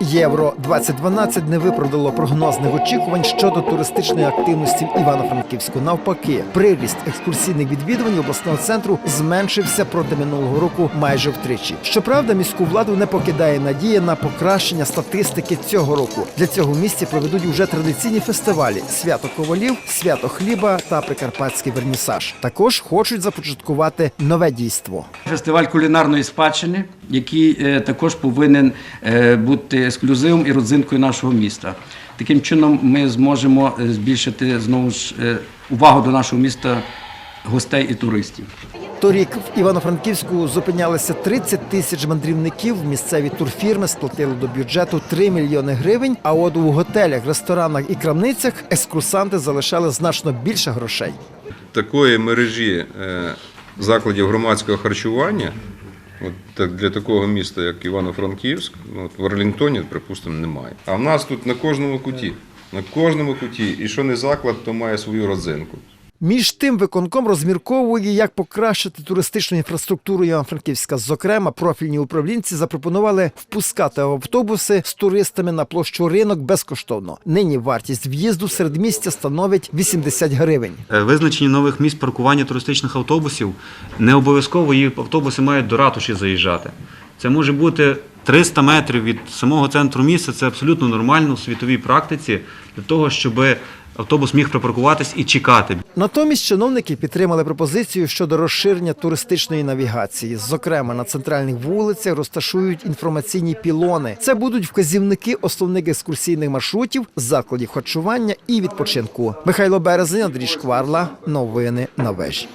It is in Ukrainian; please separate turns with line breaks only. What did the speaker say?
Євро 2012 не виправдало прогнозних очікувань щодо туристичної активності в Івано-Франківську. Навпаки, приріст екскурсійних відвідувань обласного центру зменшився проти минулого року майже втричі. Щоправда, міську владу не покидає надія на покращення статистики цього року. Для цього в місті проведуть уже традиційні фестивалі: свято ковалів, свято хліба та прикарпатський вернісаж. Також хочуть започаткувати нове дійство.
Фестиваль кулінарної спадщини, який е, також повинен е, бути ексклюзивом і родзинкою нашого міста. Таким чином ми зможемо е, збільшити знову ж е, увагу до нашого міста гостей і туристів.
Торік в Івано-Франківську зупинялися 30 тисяч мандрівників. Місцеві турфірми сплатили до бюджету 3 мільйони гривень. А от у готелях, ресторанах і крамницях екскурсанти залишали значно більше грошей.
такої мережі е, закладів громадського харчування, от для такого міста, як Івано-Франківськ, ну, от в Арлінгтоні, припустимо, немає. А в нас тут на кожному куті, на кожному куті, і що не заклад, то має свою родзинку.
Між тим, виконком розмірковує, як покращити туристичну інфраструктуру Івано-Франківська. Зокрема, профільні управлінці запропонували впускати автобуси з туристами на площу ринок безкоштовно. Нині вартість в'їзду в середмістя становить 80 гривень.
Е, Визначення нових місць паркування туристичних автобусів не обов'язково її автобуси мають до ратуші заїжджати. Це може бути 300 метрів від самого центру міста. Це абсолютно нормально в світовій практиці для того, щоб автобус міг припаркуватись і чекати.
Натомість чиновники підтримали пропозицію щодо розширення туристичної навігації. Зокрема, на центральних вулицях розташують інформаційні пілони. Це будуть вказівники основних екскурсійних маршрутів, закладів харчування і відпочинку. Михайло Березень, Андрій Шкварла. Новини на вежі.